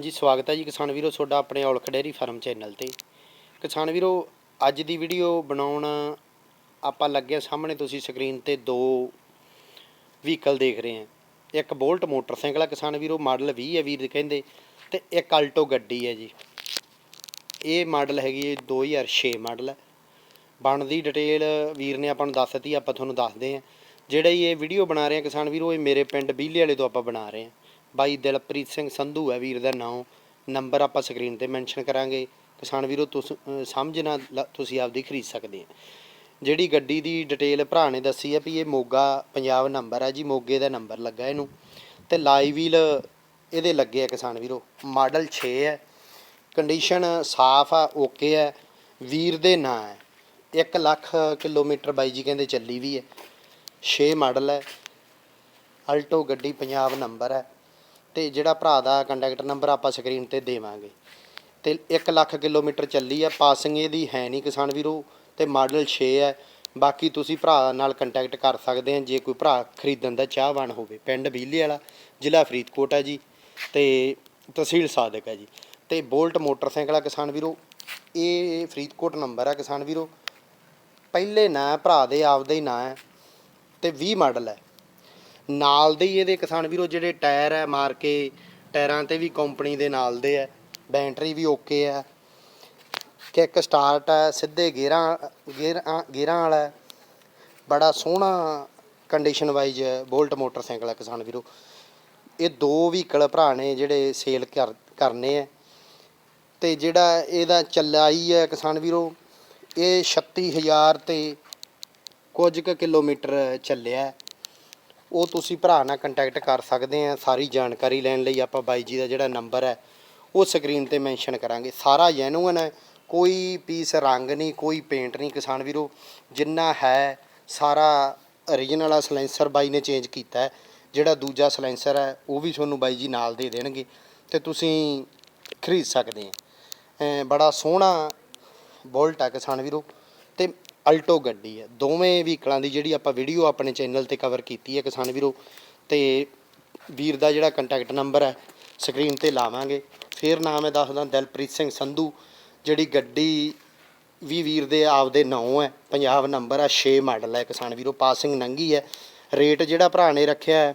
ਹਾਂਜੀ, ਸਵਾਗਤ ਹੈ ਜੀ ਕਿਸਾਨ ਵੀਰੋ, ਤੁਹਾਡਾ ਆਪਣੇ ਔਲਖ ਡੇਅਰੀ ਫਾਰਮ ਚੈਨਲ ਤੇ। ਕਿਸਾਨ ਵੀਰੋ, ਅੱਜ ਦੀ ਵੀਡੀਓ ਬਣਾਉਣ ਆਪਾਂ ਲੱਗਿਆ ਸਾਹਮਣੇ, ਤੁਸੀਂ ਸਕਰੀਨ ਤੇ ਦੋ ਵਹੀਕਲ ਦੇਖ ਰਹੇ ਆ ਇੱਕ ਬੋਲਟ ਮੋਟਰਸਾਈਕਲ ਆ ਕਿਸਾਨ ਵੀਰੋ, ਮਾਡਲ 20 ਹੈ ਵੀਰ ਕਹਿੰਦੇ, ਤੇ ਇੱਕ ਆਲਟੋ ਗੱਡੀ ਹੈ ਜੀ। ਇਹ ਮਾਡਲ ਹੈਗੀ ਹੈ 2006 ਮਾਡਲ। ਹੈ ਬਣਦੀ ਡਿਟੇਲ ਵੀਰ ਨੇ ਆਪਾਂ ਨੂੰ ਦੱਸ ਦਿੱਤੀ, ਆਪਾਂ ਤੁਹਾਨੂੰ ਦੱਸਦੇ ਹਾਂ। ਜਿਹੜਾ ਇਹ ਵੀਡੀਓ ਬਣਾ ਰਹੇ ਆ ਕਿਸਾਨ ਵੀਰੋ, ਇਹ ਮੇਰੇ ਪਿੰਡ ਬੀਲੇ ਵਾਲੇ ਤੋਂ ਆਪਾਂ ਬਣਾ ਰਹੇ ਹਾਂ। ਬਾਈ ਦਿਲਪ੍ਰੀਤ ਸਿੰਘ ਸੰਧੂ ਹੈ ਵੀਰ ਦਾ ਨਾਮ। ਨੰਬਰ ਆਪਾਂ ਸਕਰੀਨ ਤੇ ਮੈਂਸ਼ਨ ਕਰਾਂਗੇ। ਕਿਸਾਨ ਵੀਰੋ, ਤੁਸੀਂ, ਅਹ ਸਮਝਣਾ ਲ- ਤੁਸੀਂ ਆਪਦੀ ਖਰੀਦ ਸਕਦੇ ਆ। ਜਿਹੜੀ ਗੱਡੀ ਦੀ ਡਿਟੇਲ ਭਰਾ ਨੇ ਦੱਸੀ ਹੈ ਵੀ ਇਹ ਮੋਗਾ ਪੰਜਾਬ ਨੰਬਰ ਹੈ ਜੀ, ਮੋਗੇ ਦਾ ਨੰਬਰ ਲੱਗਾ ਇਹਨੂੰ। ਤੇ ਲਾਈਵ ਵੀਲ ਇਹਦੇ ਲੱਗੇ ਆ ਕਿਸਾਨ ਵੀਰੋ। ਮਾਡਲ 6 ਹੈ। ਕੰਡੀਸ਼ਨ ਸਾਫ਼ ਆ, ਓਕੇ ਹੈ। ਵੀਰ ਦੇ ਨਾਂ ਹੈ। 1 ਲੱਖ ਕਿਲੋਮੀਟਰ ਬਾਈ ਜੀ ਕਹਿੰਦੇ ਚੱਲੀ ਵੀ ਹੈ। 6 ਮਾਡਲ ਹੈ। ਅਲਟੋ ਗੱਡੀ ਪੰਜਾਬ ਨੰਬਰ ਹੈ। ਤੇ ਜਿਹੜਾ ਭਰਾ ਦਾ ਕੰਟੈਕਟ ਨੰਬਰ ਆਪਾਂ ਸਕਰੀਨ ਤੇ ਦੇਵਾਂਗੇ। ਤੇ 1 ਲੱਖ ਕਿਲੋਮੀਟਰ ਚੱਲੀ ਹੈ ਪਾਸਿੰਗ ਇਹਦੀ ਹੈ ਨਹੀਂ ਕਿਸਾਨ ਵੀਰੋ, ਤੇ ਮਾਡਲ 6 ਹੈ ਬਾਕੀ ਤੁਸੀਂ ਭਰਾ ਨਾਲ ਕੰਟੈਕਟ ਕਰ ਸਕਦੇ ਆ, ਜੇ ਕੋਈ ਭਰਾ ਖਰੀਦਣ ਦਾ ਚਾਹਵਾਨ ਹੋਵੇ। ਪਿੰਡ ਬੀਲੇ ਵਾਲਾ, ਜ਼ਿਲ੍ਹਾ ਫਰੀਦਕੋਟ ਹੈ ਜੀ, ਤੇ ਤਹਿਸੀਲ ਸਾਦਕ ਹੈ ਜੀ। ਤੇ ਬੋਲਟ ਮੋਟਰਸਾਈਕਲ ਆ ਕਿਸਾਨ ਵੀਰੋ, ਇਹ ਫਰੀਦਕੋਟ ਨੰਬਰ ਹੈ ਕਿਸਾਨ ਵੀਰੋ। ਪਹਿਲੇ ਨਾਂ ਭਰਾ ਦੇ ਆਪਦੇ ਹੀ ਨਾਂ ਹੈ ਤੇ 20 ਮਾਡਲ ਹੈ ਨਾਲ ਦੇ ਹੀ ਇਹਦੇ ਕਿਸਾਨ ਵੀਰੋ ਜਿਹੜੇ ਟਾਇਰ ਹੈ ਮਾਰ ਕੇ ਟਾਇਰਾਂ ਤੇ ਵੀ ਕੰਪਨੀ ਦੇ ਨਾਲ ਦੇ ਹੈ, ਬੈਟਰੀ ਵੀ ਓਕੇ ਹੈ। ਕਿੱਕ ਸਟਾਰਟ ਹੈ, ਸਿੱਧੇ ਗੇਅਰਾਂ ਗੇਰਾਂ ਗੇਅਰਾਂ ਵਾਲਾ ਬੜਾ ਸੋਹਣਾ ਕੰਡੀਸ਼ਨ ਵਾਈਜ਼ ਬੋਲਟ ਮੋਟਰਸਾਈਕਲ ਹੈ ਕਿਸਾਨ ਵੀਰੋ। ਇਹ ਦੋ ਵਹੀਕਲ ਭਰਾ ਨੇ ਜਿਹੜੇ ਸੇਲ ਕਰ, ਕਰਨੇ ਹੈ। ਤੇ ਜਿਹੜਾ ਇਹਦਾ ਚੱਲਾਈ ਹੈ ਕਿਸਾਨ ਵੀਰੋ, ਇਹ 36000 ਤੇ ਕੁਝ ਕੁ ਕਿਲੋਮੀਟਰ ਚੱਲਿਆ ਉਹ ਤੁਸੀਂ ਭਰਾ ਨਾਲ ਕੰਟੈਕਟ ਕਰ ਸਕਦੇ ਆ, ਸਾਰੀ ਜਾਣਕਾਰੀ ਲੈਣ ਲਈ ਆਪਾਂ ਬਾਈ ਜੀ ਦਾ ਜਿਹੜਾ ਨੰਬਰ ਹੈ, ਉਹ ਸਕਰੀਨ ਤੇ ਮੈਂਸ਼ਨ ਕਰਾਂਗੇ। ਸਾਰਾ ਜੈਨੂਅਨ ਹੈ, ਕੋਈ ਪੀਸ ਰੰਗ ਨਹੀਂ, ਕੋਈ ਪੇਂਟ ਨਹੀਂ ਕਿਸਾਨ ਵੀਰੋ। ਜਿੰਨਾ ਹੈ, ਸਾਰਾ origignal ਆ ਸਲੈਂਸਰ ਬਾਈ ਨੇ ਚੇਂਜ ਕੀਤਾ ਹੈ। ਜਿਹੜਾ ਦੂਜਾ ਸਲੈਂਸਰ ਹੈ, ਉਹ ਵੀ ਤੁਹਾਨੂੰ ਬਾਈ ਜੀ ਨਾਲ ਦੇ ਦੇਣਗੇ ਤੇ ਤੁਸੀਂ ਖਰੀਦ ਸਕਦੇ ਆ। ਬੜਾ ਸੋਹਣਾ ਬੋਲਟ ਆ ਕਿਸਾਨ ਵੀਰੋ। ਤੇ ਅਲਟੋ ਗੱਡੀ ਹੈ। ਦੋਵੇਂ ਵਹੀਕਲਾਂ ਦੀ ਜਿਹੜੀ ਆਪਾਂ ਵੀਡੀਓ ਆਪਣੇ ਚੈਨਲ ਤੇ ਕਵਰ ਕੀਤੀ ਹੈ ਕਿਸਾਨ ਵੀਰੋ। ਤੇ ਵੀਰ ਦਾ ਜਿਹੜਾ ਕੰਟੈਕਟ ਨੰਬਰ ਹੈ ਸਕਰੀਨ ਤੇ ਲਾਵਾਂਗੇ। ਫਿਰ ਨਾਮ ਹੈ ਦੱਸਦਾ ਦਿਲਪ੍ਰੀਤ ਸਿੰਘ ਸੰਧੂ, ਜਿਹੜੀ ਗੱਡੀ ਵੀ ਵੀਰ ਦੇ ਆਪਦੇ ਨਾਂ ਹੈ, ਪੰਜਾਬ ਨੰਬਰ ਆ 6 ਮਾਡਲ ਹੈ ਕਿਸਾਨ ਵੀਰੋ। ਪਾਸਿੰਗ ਨੰਗੀ ਹੈ। ਰੇਟ ਜਿਹੜਾ ਭਰਾ ਨੇ ਰੱਖਿਆ ਹੈ,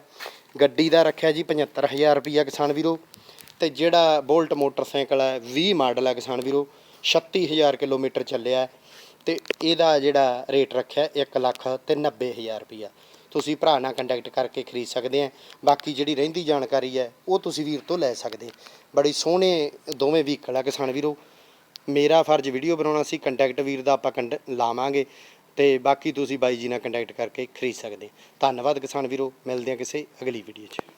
ਗੱਡੀ ਦਾ ਰੱਖਿਆ ਜੀ 75000 ਰੁਪਈਆ ਕਿਸਾਨ ਵੀਰੋ। ਤੇ ਜਿਹੜਾ ਬੋਲਟ ਮੋਟਰਸਾਈਕਲ ਹੈ 20 ਮਾਡਲ ਹੈ ਕਿਸਾਨ ਵੀਰੋ। 36000 ਕਿਲੋਮੀਟਰ ਚੱਲਿਆ ਤੇ ਇਹਦਾ ਜਿਹੜਾ ਰੇਟ ਰੱਖਿਆ 1 ਲੱਖ ਤੇ 90000 ਰੁਪਈਆ ਤੁਸੀਂ ਭਰਾ ਨਾਲ ਕੰਟੈਕਟ ਕਰਕੇ ਖਰੀਦ ਸਕਦੇ ਆ। ਬਾਕੀ ਜਿਹੜੀ ਰਹਿੰਦੀ ਜਾਣਕਾਰੀ ਹੈ, ਉਹ ਤੁਸੀਂ ਵੀਰ ਤੋਂ ਲੈ ਸਕਦੇ। ਬੜੀ ਸੋਹਣੇ ਦੋਵੇਂ ਵਹੀਕਲ ਆ ਕਿਸਾਨ ਵੀਰੋ। ਮੇਰਾ ਫਰਜ਼ ਵੀਡੀਓ ਬਣਾਉਣਾ ਸੀ ਕੰਟੈਕਟ ਵੀਰ ਦਾ ਆਪਾਂ ਕੰਟ ਲਾਵਾਂਗੇ ਤੇ ਬਾਕੀ ਤੁਸੀਂ ਬਾਈ ਜੀ ਨਾਲ ਕੰਟੈਕਟ ਕਰਕੇ ਖਰੀਦ ਸਕਦੇ। ਧੰਨਵਾਦ ਕਿਸਾਨ ਵੀਰੋ, ਮਿਲਦੇ ਆ ਕਿਸੇ ਅਗਲੀ ਵੀਡੀਓ 'ਚ।